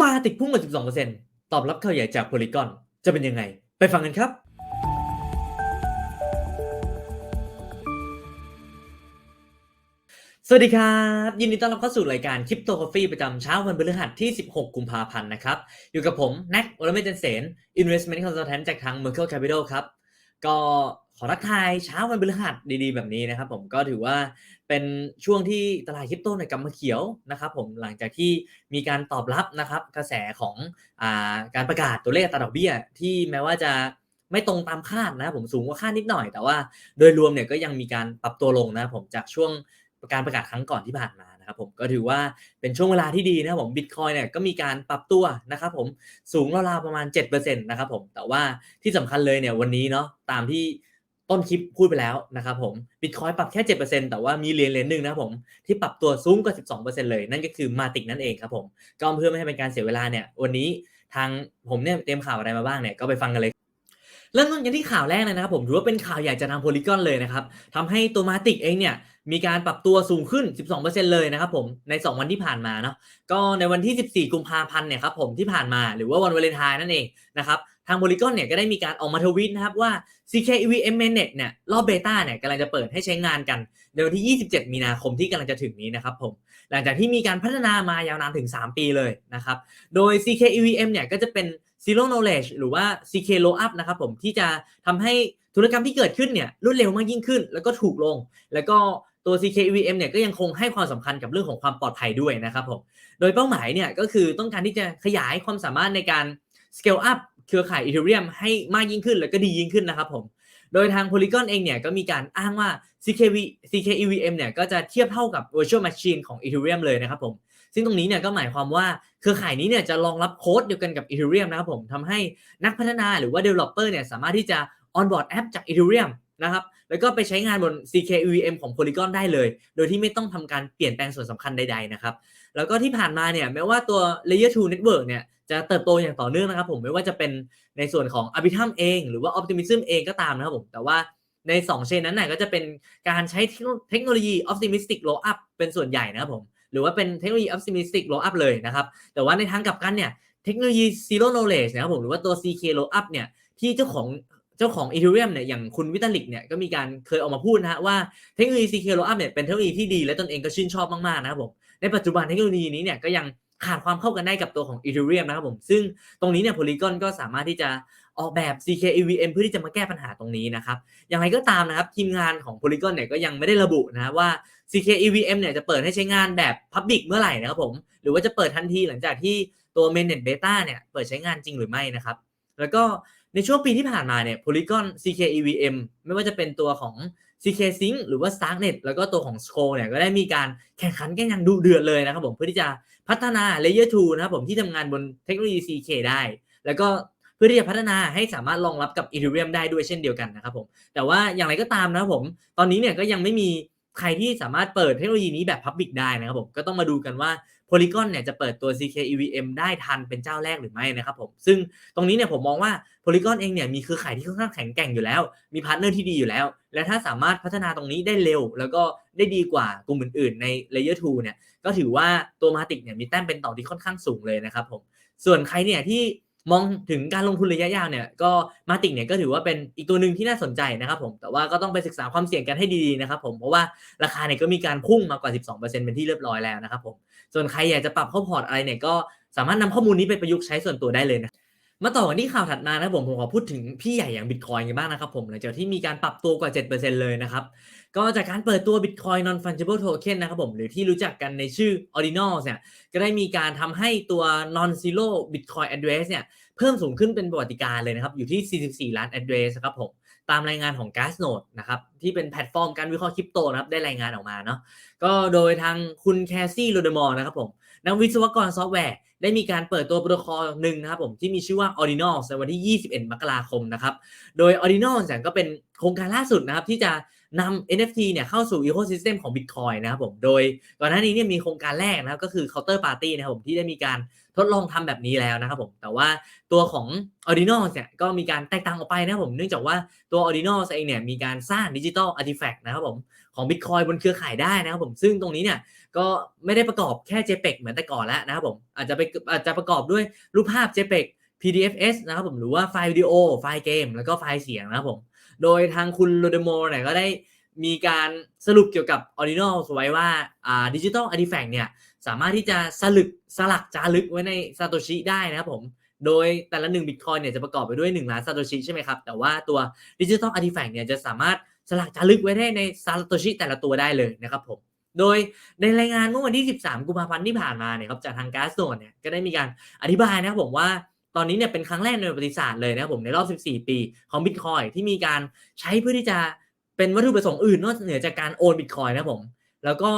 มาติดพุ่งมา12%ตอบรับข่าวใหญ่จากโพลีกอนจะเป็นยังไง ไปฟังกันครับ สวัสดีครับ ยินดีต้อนรับเข้าสู่รายการคริปโตคอฟฟี่ประจำเช้าวันพฤหัสที่ 16 กุมภาพันธ์นะครับ อยู่กับผม แน็กวรเมจันเสน Investment Consultant จากทาง Merkle Capital ครับ ก็ ขอทักทายเช้าวันพฤหัสดีๆ แบบนี้นะครับ ผมก็ถือว่าเป็นช่วงที่ตลาดคริปโตเนี่ยกลับมาเขียวนะครับ ผมหลังจากที่มีการตอบรับนะครับ กระแสของอาการประกาศตัวเลขอัตราดอกเบี้ย ที่แม้ว่าจะไม่ตรงตามคาดนะผมสูงกว่าคาดนิดหน่อย แต่ว่าโดยรวมเนี่ยก็ยังมีการปรับตัวลงนะผมจากช่วงการประกาศครั้งก่อนที่ผ่านมานะครับผมก็ถือว่าเป็นช่วงเวลาที่ดีนะครับผมบิตคอยเนี่ยก็มีการปรับตัวนะครับผมสูงราวๆประมาณ7%นะครับผมแต่ว่าที่สำคัญเลยเนี่ยวันนี้เนาะตามที่ ต้นคลิปพูดไปแล้วนะครับผมบิตคอยปรับแค่ 7%แต่ว่ามีเหรียญเหรียญหนึ่งนะครับผมที่ปรับตัวสูงกว่า 12%เลย นั่นก็คือมาติกนั่นเองครับผมก็เพื่อไม่ให้เป็นการเสียเวลาเนี่ยวันนี้ทางผมเนี่ยเตรียมข่าวอะไรมาบ้างเนี่ยก็ไปฟังกันเลย เริ่มต้นกันที่ข่าวแรกเลยนะครับผมถือว่าเป็นข่าวใหญ่จากทางโพลีกอนเลยนะครับทำให้ตัวมาติกเองเนี่ยมีการปรับตัวสูงขึ้น 12%เลยนะครับผมใน 2 วันที่ผ่านมาเนาะก็ในวันที่ 14 กุมภาพันธ์เนี่ยครับผมที่ผ่านมาหรือว่าวันวาเลนไทน์นั่นเองนะครับทางโพลีกอนเนี่ยก็ได้มีการออกมาทวีตนะครับว่า CKEVM Mainnet เนี่ยรอบเบต้าเนี่ยกำลังจะเปิดให้ใช้งานกันในวันที่ 27 มีนาคมที่กำลังจะถึงนี้นะครับผมหลังจากที่มีการพัฒนามายาวนานถึง 3 ปีเลยนะครับโดย CKEVM เนี่ยก็จะเป็น zero knowledge หรือว่า CK roll up นะครับผมที่จะทำให้ธุรกรรมที่เกิดขึ้นเนี่ยรวดเร็วมากยิ่งขึ้น แล้วก็ถูกลง แล้วก็ตัว CKEVM เนี่ยก็ยังคงให้ความสำคัญกับเรื่องของความปลอดภัยด้วยนะครับผมโดยเป้าหมายเนี่ยก็คือต้องการที่จะขยายความสามารถในการ scale up เครือข่าย Ethereum ให้มากยิ่งขึ้น แล้วก็ดียิ่งขึ้นนะครับผม โดยทาง Polygon เองเนี่ยก็มีการอ้างว่า CKV CKEVM เนี่ยก็จะเทียบเท่ากับ virtual machine ของ Ethereum เลยนะครับผม ซึ่งตรงนี้เนี่ยก็หมายความว่าเครือข่ายนี้เนี่ยจะรองรับโค้ดเดียวกันกับ Ethereum นะครับผมทำให้นักพัฒนาหรือว่า Developer เนี่ยสามารถที่จะ onboard app จาก Ethereum นะครับแล้วก็ไปใช้งานบน CKEVM ของ Polygon ได้เลย โดยที่ไม่ต้องทำการเปลี่ยนแปลงส่วนสำคัญใด ๆ นะครับ แล้วก็ที่ผ่านมาเนี่ยแม้ว่าตัว Layer 2 Network เนี่ย จะเติบโตอย่างต่อเนื่องนะครับผมไม่ว่าจะเป็นในส่วนของ Arbitrum เอง หรือว่า Optimism เองก็ตามนะครับผมแต่ว่าใน 2 เชนนั้นน่ะก็จะเป็นการใช้เทคโนโลยี Optimistic Roll Up เป็นส่วนใหญ่นะครับผมหรือว่าเป็นเทคโนโลยี optimistic roll up เลยนะครับแต่ว่าในทางกลับกันเนี่ยเทคโนโลยี zero knowledge นะครับผมหรือว่าตัว CK roll up เนี่ยที่เจ้าของเจ้าของ Ethereum เนี่ยอย่างคุณวิตาลิกเนี่ยก็มีการเคยออกมาพูดนะฮะว่าเทคโนโลยี CK roll up เนี่ยเป็นเทคโนโลยีที่ดีและตนเองก็ชื่นชอบมากๆนะครับผมในปัจจุบันเทคโนโลยีนี้เนี่ยก็ยัง ขาดความเข้ากันได้กับตัวของ Ethereum นะครับผม ซึ่งตรงนี้เนี่ย Polygon ก็สามารถที่จะออกแบบ CKEVM เพื่อที่จะมาแก้ปัญหาตรงนี้นะครับอย่างไรก็ตามนะครับทีมงานของ Polygon เนี่ยก็ยังไม่ได้ระบุนะว่า CKEVM เนี่ยจะเปิดให้ใช้งานแบบ Public เมื่อไหร่นะครับผม หรือว่าจะเปิดทันทีหลังจากที่ตัว Mainnet Beta เนี่ยเปิดใช้งานจริงหรือไม่นะครับ แล้วก็ ในช่วงปีที่ผ่านมาเนี่ย Polygon CKEVM ไม่ว่าจะเป็นตัวของ CK Sync หรือว่า Starknet แล้วก็ตัวของ s c o เนี่ยก็ได้มีการแข่งขันกันอย่างดุเดือดเลยนะครับผมเพื่อที่จะพัฒนา Layer 2 นะครับผมที่ทำงานบนเทคโนโลยี CK ได้ แล้วก็เพื่อที่จะพัฒนาให้สามารถรองรับกับ Ethereum ได้ด้วยเช่นเดียวกันนะครับผมแต่ว่าอย่างไรก็ตามนะครับผม ตอนนี้เนี่ยก็ยังไม่มี ใครที่สามารถเปิดเทคโนโลยีนี้แบบ Public ได้นะครับผมก็ต้องมาดูกันว่า Polygon เนี่ยจะเปิดตัว CKEVM ได้ทันเป็นเจ้าแรกหรือไม่นะครับผมซึ่งตรงนี้เนี่ยผมมองว่า Polygon เองเนี่ยมีเครือข่ายที่ค่อนข้างแข็งแกร่งอยู่แล้ว มีพาร์ทเนอร์ที่ดีอยู่แล้ว และถ้าสามารถพัฒนาตรงนี้ได้เร็ว แล้วก็ได้ดีกว่ากลุ่มอื่นๆ ใน Layer 2เนี่ยก็ถือว่าตัว Matic เนี่ยมีแต้มเป็นต่อที่ค่อนข้างสูงเลยนะครับผมส่วนใครเนี่ยที่ มองถึงการลงทุนระยะยาวเนี่ยก็มาติกเนี่ยก็ถือว่าเป็นอีกตัวหนึ่งที่น่าสนใจนะครับผมแต่ว่าก็ต้องไปศึกษาความเสี่ยงกันให้ดีๆนะครับผมเพราะว่าราคาเนี่ยก็มีการพุ่งมากว่า 12%เป็นที่เรียบร้อยแล้วนะครับผมส่วนใครอยากจะปรับเข้าพอร์ตอะไรเนี่ยก็สามารถนำข้อมูลนี้ไปประยุกต์ใช้ส่วนตัวได้เลยนะ มาต่อกันที่ข่าวถัดมานะครับผมผมขอพูดถึงพี่ใหญ่อย่างบิตคอยกันบ้างนะครับผมหลังจากที่มีการปรับตัวกว่า 7%เลยนะครับ ก็จากการเปิดตัว Bitcoin Non Fungible Token นะครับผมหรือที่รู้จักกันในชื่อ Ordinals เนี่ยก็ได้มีการทำให้ตัว Non Zero Bitcoin Address เนี่ยเพิ่มสูงขึ้นเป็นประวัติการเลยนะครับ อยู่ที่ 44 ล้าน address ครับผมตามรายงานของ Gasnode นะครับที่เป็นแพลตฟอร์มการวิเคราะห์คริปโตนะครับได้รายงานออกมาเนาะก็โดยทางคุณแคสซี่โรเดมอร์นะครับผม นักวิศวกรซอฟต์แวร์ ได้มีการเปิดตัวโปรโตคอลหนึ่งนะครับผมที่มีชื่อว่า Ordinals ในวันที่ 21 มกราคมนะครับ โดย Ordinals เนี่ยก็เป็นโครงการล่าสุดนะครับที่จะ นำ NFT เนี่ยเข้าสู่ Ecosystem ของ Bitcoin นะครับผม โดยก่อนหน้านี้เนี่ยมีโครงการแรกนะครับก็คือ Counter Party นะครับผมที่ได้มีการทดลองทำแบบนี้แล้วนะครับผม แต่ว่าตัวของ Ordinal เนี่ยก็มีการแตกต่างออกไปนะครับผม เนื่องจากว่าตัว Ordinal เองเนี่ยมีการสร้าง Digital Artifact นะครับผมของ Bitcoin บนเครือข่ายได้นะครับผม ซึ่งตรงนี้เนี่ยก็ไม่ได้ประกอบแค่ JPEG เหมือนแต่ก่อนแล้วนะครับผม อาจจะไปอาจจะประกอบด้วยรูปภาพ JPEG PDFs นะครับผม หรือว่าไฟล์วิดีโอ ไฟล์เกม แล้วก็ไฟล์เสียงนะครับผม โดยทางคุณโรเดโมเนี่ยก็ได้มีการสรุปเกี่ยวกับ Ordinal ไว้ว่าอ่า Digital Artifact เนี่ยสามารถที่จะสลึกสลักจารึกไว้ในซาโตชิได้นะครับผมโดยแต่ละ1 Bitcoin เนี่ยจะประกอบไปด้วย 1 ล้านซาโตชิใช่ไหมครับ แต่ว่าตัว Digital Artifact เนี่ยจะสามารถสลักจารึกไว้ได้ในซาโตชิแต่ละตัวได้เลยนะครับผมโดยในรายงานเมื่อวันที่ 13 กุมภาพันธ์ที่ผ่านมาเนี่ยครับจากทาง g a s n o เนี่ยก็ได้มีการอธิบายนะครับผมว่า ตอนนี้เนี่ยเป็นครั้งแรกในประวัติศาสตร์เลยนะครับผมในรอบ 14 ปีของ Bitcoin ที่มีการใช้เพื่อที่จะเป็นวัตถุประสงค์อื่นนอกเหนือจากการโอน Bitcoin นะผม แล้วก็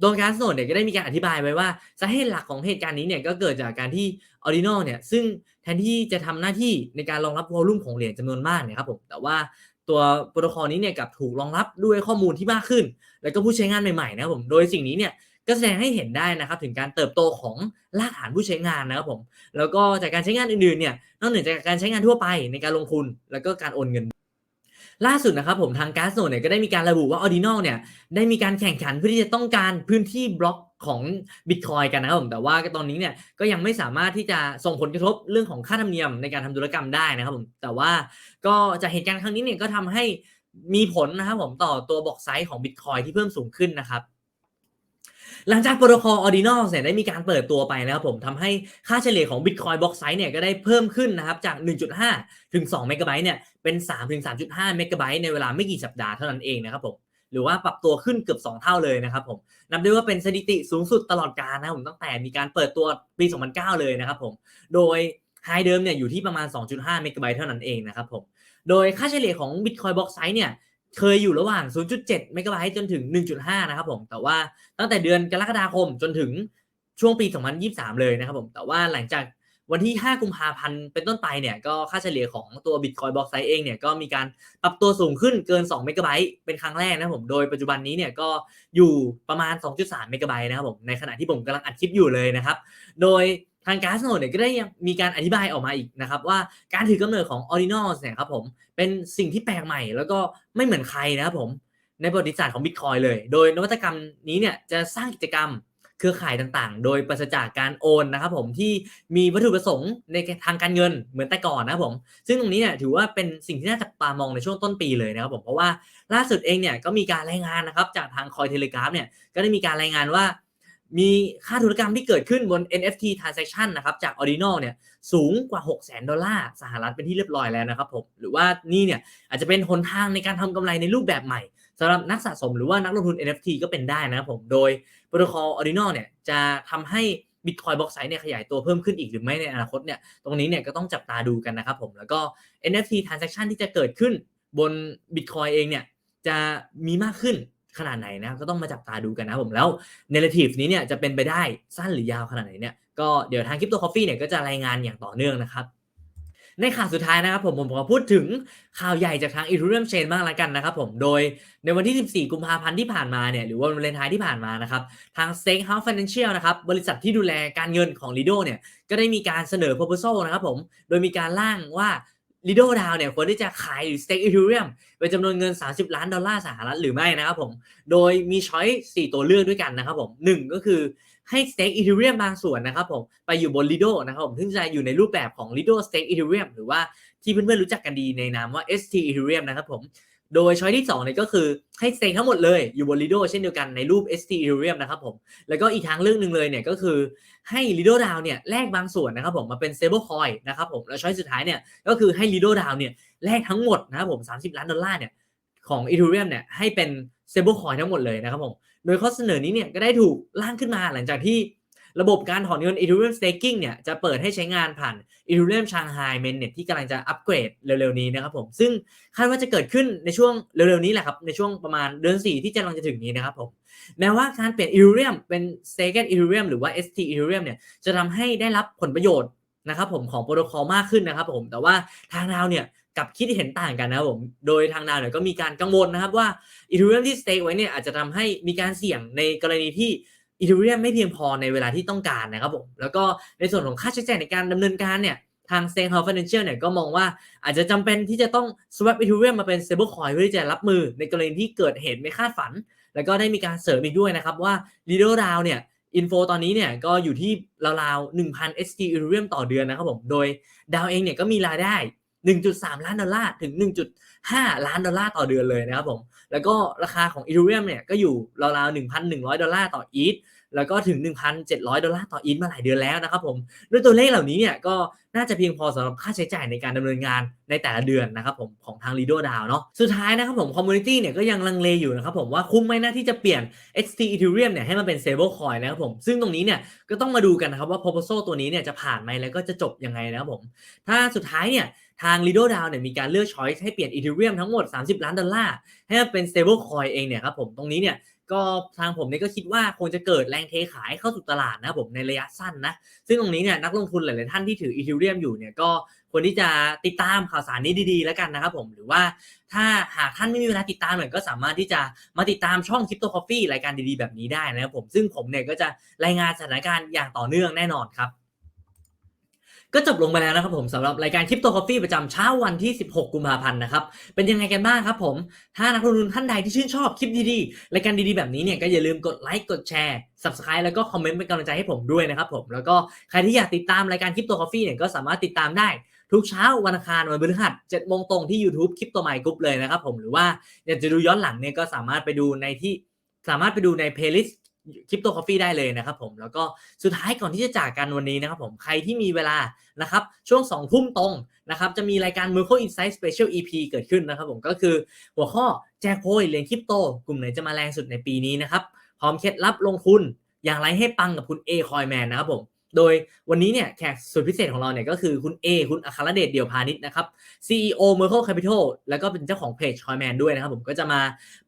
โดยการโนเนี่ยก็ได้มีการอธิบายไว้ว่าสาเหตุหลักของเหตุการณ์นี้เนี่ยก็เกิดจากการที่ Ordinal เนี่ยซึ่งแทนที่จะทำหน้าที่ในการรองรับวอลลุ่มของเหรียญจำนวนมากเนี่ยครับผมแต่ว่าตัวโปรโตคอลนี้เนี่ยกลับถูกรองรับด้วยข้อมูลที่มากขึ้น แล้วก็ผู้ใช้งานใหม่ๆนะครับผมโดยสิ่งนี้เนี่ย ก็แสดงให้เห็นได้นะครับถึงการเติบโตของรากฐานผู้ใช้งานนะครับผมแล้วก็จากการใช้งานอื่นๆเนี่ยนอกเหนือจากการใช้งานทั่วไปในการลงทุนแล้วก็การโอนเงิน ล่าสุดนะครับผมทาง g a s n o เนี่ยก็ได้มีการระบุว่า Ordinal เนี่ยได้มีการแข่งขันเพื่อที่จะต้องการพื้นที่บล็อกของ Bitcoin กันนะครับผมแต่ว่าตอนนี้เนี่ยก็ยังไม่สามารถที่จะส่งผลกระทบเรื่องของค่าธรรมเนียมในการทำธุรกรรมได้นะครับผมแต่ว่าก็จากเหตุการณ์ครั้งนี้เนี่ยก็ทำให้มีผลนะครับผมต่อตัวบอกไซส์ของ Bitcoin ที่เพิ่มสูงขึ้นนะครับ หลังจากโปรโตคอล Ordinal เนี่ยได้มีการเปิดตัวไปนะครับผมทำให้ค่าเฉลี่ยของ Bitcoin Block Size เนี่ยก็ได้เพิ่มขึ้นนะครับจาก 1.5 ถึง2เมกะไบต์เนี่ยเป็น3ถึง3.5เมกะไบต์ในเวลาไม่กี่สัปดาห์เท่านั้นเองนะครับผมหรือว่าปรับตัวขึ้นเกือบ 2 เท่าเลยนะครับผมนับได้ว่าเป็นสถิติสูงสุดตลอดกาลนะผมตั้งแต่มีการเปิดตัวปี 2009 เลยนะครับผมโดยไฮเดิมเนี่ยอยู่ที่ประมาณ 2.5 เมกะไบต์เท่านั้นเองนะครับผมโดยค่าเฉลี่ยของ Bitcoin Block Size เนี่ย เคยอยู่ระหว่าง 0.7 เมกะไบต์จนถึง 1.5 นะครับผม แต่ว่าตั้งแต่เดือนกรกฎาคมจนถึงช่วงปี 2023 เลยนะครับผม แต่ว่าหลังจากวันที่ 5 กุมภาพันธ์ เป็นต้นไปเนี่ย ก็ค่าเฉลี่ยของตัว Bitcoin Block Size เองเนี่ย ก็มีการปรับตัวสูงขึ้นเกิน 2 เมกะไบต์เป็นครั้งแรกนะครับผม โดยปัจจุบันนี้เนี่ย ก็อยู่ประมาณ 2.3 เมกะไบต์นะครับผม ในขณะที่ผมกำลังอัดคลิปอยู่เลยนะครับ โดย ทางการ์สโนเนี่ยก็ได้ยังมีการอธิบายออกมาอีกนะครับ ว่าการถือกำเนิดของ Ordinals เนี่ยครับผมเป็นสิ่งที่แปลกใหม่ แล้วก็ไม่เหมือนใครนะครับผมในประวัติศาสตร์ของ Bitcoin เลย โดยนวัตกรรมนี้เนี่ยจะสร้างกิจกรรมเครือข่ายต่างๆ โดยปราศจากการโอนนะครับผมที่มีวัตถุประสงค์ในทางการเงินเหมือนแต่ก่อนนะครับผม ซึ่งตรงนี้เนี่ยถือว่าเป็นสิ่งที่น่าจับตามองในช่วงต้นปีเลยนะครับผมเพราะว่าล่าสุดเองเนี่ยก็มีการรายงานนะครับจากทางคอยเทเลกราฟเนี่ยก็ได้มีการรายงานว่า มีค่าธุรกรรมที่เกิดขึ้นบน NFT transaction นะครับจาก Ordinal เนี่ยสูงกว่า 6 0 0 0 0 ดอลลาร์สหรัฐเป็นที่เรียบร้อยแล้วนะครับผมหรือว่านี่เนี่ยอาจจะเป็นหนทางในการทำกำไรในรูปแบบใหม่สำหรับนักสะสมหรือว่านักลงทุน NFT ก็เป็นได้นะครับผมโดยโปรโตคอล Ordinal เนี่ยจะทำให้ Bitcoin Block Size เนี่ยขยายตัวเพิ่มขึ้นอีกหรือไม่ในอนาคตเนี่ยตรงนี้เนี่ยก็ต้องจับตาดูกันนะครับผมแล้วก็ NFT transaction ที่จะเกิดขึ้นบน Bitcoin เองเนี่ยจะมีมากขึ้น ขนาดไหนนะก็ต้องมาจับตาดูกันนะผมแล้วเนเรทีฟนี้เนี่ยจะเป็นไปได้สั้นหรือยาวขนาดไหนเนี่ยก็เดี๋ยวทางคริปโตคอฟฟี่เนี่ยก็จะรายงานอย่างต่อเนื่องนะครับในข่าวสุดท้ายนะครับผมผมขอพูดถึงข่าวใหญ่จากทาง Ethereum Chain บ้างละกันนะครับผมโดยในวันที่ 14 กุมภาพันธ์ที่ผ่านมาเนี่ยหรือว่าวันวาเลนไทน์ที่ผ่านมานะครับทาง Stakehouse Financial นะครับบริษัทที่ดูแลการเงินของ Lido เนี่ยก็ได้มีการเสนอ proposal นะครับผมโดยมีการร่างว่า ลิโดดาวเนี่ยควรที่จะขายหรือ stake Ethereum เป็นจำนวนเงิน 30 ล้านดอลลาร์สหรัฐหรือไม่นะครับผม โดยมีช้อยสี่ตัวเลือกด้วยกันนะครับผมหนึ่งก็คือให้สเต็กอีเทเรียมบางส่วนนะครับผมไปอยู่บนลิโดนะครับผมซึ่งจะอยู่ในรูปแบบของลิโดสเต็กอีเทเรียมหรือว่าที่เพื่อนๆรู้จักกันดีในนามว่า ST Ethereum นะครับผม โดยช้อยที่ 2 เนี่ยก็คือให้ stake ทั้งหมดเลยอยู่บน Lido เช่นเดียวกันในรูป ST Ethereum นะครับผม แล้วก็อีกทางเรื่องหนึ่งเลยเนี่ยก็คือให้ Lido DAO เนี่ยแลกบางส่วนนะครับผมมาเป็น stablecoin นะครับผม แล้วช้อยสุดท้ายเนี่ยก็คือให้ Lido DAO เนี่ยแลกทั้งหมดนะครับผม 30 ล้านดอลลาร์เนี่ยของ Ethereum เนี่ยให้เป็น stablecoin ทั้งหมดเลยนะครับผม โดยข้อเสนอนี้เนี่ยก็ได้ถูกร่างขึ้นมาหลังจากที่ ระบบการถอนเงิน Ethereum Staking เนี่ยจะเปิดให้ใช้งานผ่าน Ethereum Shanghai Mainnet ที่กำลังจะอัปเกรดเร็วๆนี้นะครับผม ซึ่งคาดว่าจะเกิดขึ้นในช่วงเร็วๆนี้แหละครับ ในช่วงประมาณเดือน 4 ที่กำลังจะถึงนี้นะครับผม แม้ว่าการเปลี่ยน Ethereum เป็น Staked Ethereum หรือว่า ST Ethereum เนี่ยจะทำให้ได้รับผลประโยชน์นะครับผมของโปรโตคอลมากขึ้นนะครับผม แต่ว่าทางดาวเนี่ยกับคิดเห็นต่างกันนะครับผม โดยทางดาวเนี่ยก็มีการกังวลนะครับว่าอีเทเรียมที่สเต็กไว้เนี่ยอาจจะทำให้มีการเสี่ยงในกรณีที่ อีเทเรียมไม่เพียงพอในเวลาที่ต้องการนะครับผมแล้วก็ในส่วนของค่าใช้จ่ายในการดำเนินการเนี่ยทาง s t a k e h o u s e Financial เนี่ยก็มองว่าอาจจะจำเป็นที่จะต้อง swap Ethereum มาเป็น stablecoin เพื่อที่จะรับมือในกรณีที่เกิดเหตุไม่คาดฝัน แล้วก็ได้มีการเสริมอีกด้วยนะครับว่า Lido DAO เนี่ยอินโฟตอนนี้เนี่ยก็อยู่ที่ราวๆ1,000 ST Ethereum ต่อเดือนนะครับผม โดยดาวเองเนี่ยก็มีรายได้ 1.3 ล้านดอลลาร์ถึง 5 ล้านดอลลาร์ต่อเดือนเลยนะครับผม แล้วก็ราคาของ Ethereum เนี่ยก็อยู่ราวๆ1,100 ดอลลาร์ต่ออีทแล้วก็ถึง 1,700 ดอลลาร์ต่ออีทมาหลายเดือนแล้วนะครับผมด้วยตัวเลขเหล่านี้เนี่ยก็น่าจะเพียงพอสำหรับค่าใช้จ่ายในการดำเนินงานในแต่ละเดือนนะครับผมของทาง Lido DAO เนาะสุดท้ายนะครับผมคอมมูนิตี้เนี่ยก็ยังลังเลอยู่นะครับผมว่าคุ้มไหมนะที่จะเปลี่ยน XT Ethereum เนี่ยให้มันเป็น stable coin นะครับผมซึ่งตรงนี้เนี่ยก็ต้องมาดูกันนะครับว่า proposal ตัวนี้เนี่ยจะผ่านไหมแล้วก็จะจบยังไงนะครับผมถ้าสุดท้ายเนี่ยทาง Lido DAO เนี่ยมีการเลือก choice ให้เปลี่ยน Ethereum เรียมทั้งหมด 30 ล้านดอลลาร์ให้มันเป็น stable coin เองเนี่ยครับผมตรงนี้เนี่ยก็ทางผมเนี่ยก็คิดว่าคงจะเกิดแรงเทขายเข้าสู่ตลาดนะครับผมในระยะสั้นนะ ซึ่งตรงนี้เนี่ยนักลงทุนหลาย ๆ ท่านที่ถือ Ethereum อยู่เนี่ยก็ควรที่จะติดตามข่าวสารนี้ดี ๆ แล้วกันนะครับผมหรือว่าถ้าหากท่านไม่มีเวลาติดตามเนี่ยก็สามารถที่จะมาติดตามช่อง Crypto Coffee รายการดี ๆ แบบนี้ได้นะครับผมซึ่งผมเนี่ยก็จะรายงานสถานการณ์อย่างต่อเนื่องแน่นอนครับ ก็จบลงไปแล้วนะครับผมสำหรับรายการคริปโตคอฟฟี่ประจำเช้าวันที่ 16 กุมภาพันธ์นะครับ เป็นยังไงกันบ้างครับผม ถ้านักลงทุนท่านใดที่ชื่นชอบคลิปดีๆ รายการดีๆ แบบนี้เนี่ยก็อย่าลืมกดไลค์กดแชร์ Subscribe แล้วก็คอมเมนต์เป็นกำลังใจให้ผมด้วยนะครับผม แล้วก็ใครที่อยากติดตามรายการคริปโตคอฟฟี่เนี่ยก็สามารถติดตามได้ทุกเช้าวันอังคารวันพฤหัส7โมงตรงที่ YouTube คริปโตไมค์กรุ๊ปเลยนะครับผมหรือว่าอยากจะดูย้อนหลังเนี่ยก็สามารถไปดูในที่สามารถไปดูใน playlist คริปโตคอฟฟี่ได้เลยนะครับผมแล้วก็สุดท้ายก่อนที่จะจากกันวันนี้นะครับผมใครที่มีเวลานะครับช่วง2ทุ่มตรงนะครับจะมีรายการ Merkle Insight Special EP เกิดขึ้นนะครับผมก็คือหัวข้อแจกโพยเหรียญคริปโต กลุ่มไหนจะมาแรงสุดในปีนี้นะครับพร้อมเคล็ดลับลงทุนอย่างไรให้ปังกับคุณ A Coinman นะครับผม โดยวันนี้เนี่ยแขกสุดพิเศษของเราเนี่ยก็คือคุณ A คุณอัครเดชเดี่ยวพาณิชย์นะครับ CEO Merkle Capital แล้วก็เป็นเจ้าของเพจ Coinman ด้วยนะครับผมก็จะมา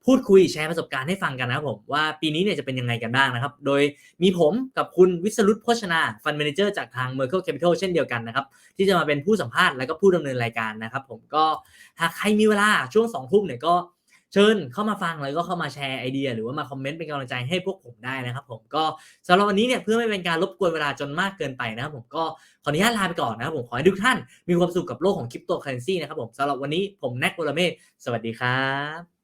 พูดคุยแชร์ประสบการณ์ให้ฟังกันนะครับผมว่าปีนี้เนี่ยจะเป็นยังไงกันบ้างนะครับ โดยมีผมกับคุณวิศรุตโภชนาฟันเมนเจอร์จากทาง Merkle Capital เช่นเดียวกันนะครับที่จะมาเป็นผู้สัมภาษณ์แล้วก็ผู้ดำเนินรายการนะครับผมก็หากใครมีเวลาช่วงสองทุ่มเนี่ยก็ เชิญเข้ามาฟังแล้วก็เข้ามาแชร์ไอเดีย หรือว่ามาคอมเมนต์เป็นกำลังใจให้พวกผมได้นะครับ ผมก็สำหรับวันนี้เนี่ยเพื่อไม่เป็นการรบกวนเวลาจนมากเกินไปนะครับผมก็ขออนุญาตลาไปก่อนนะครับผมขอให้ทุกท่านมีความสุขกับโลกของคริปโตเคอเรนซีนะครับผมสำหรับวันนี้ผมแน็กโอลเมศสวัสดีครับ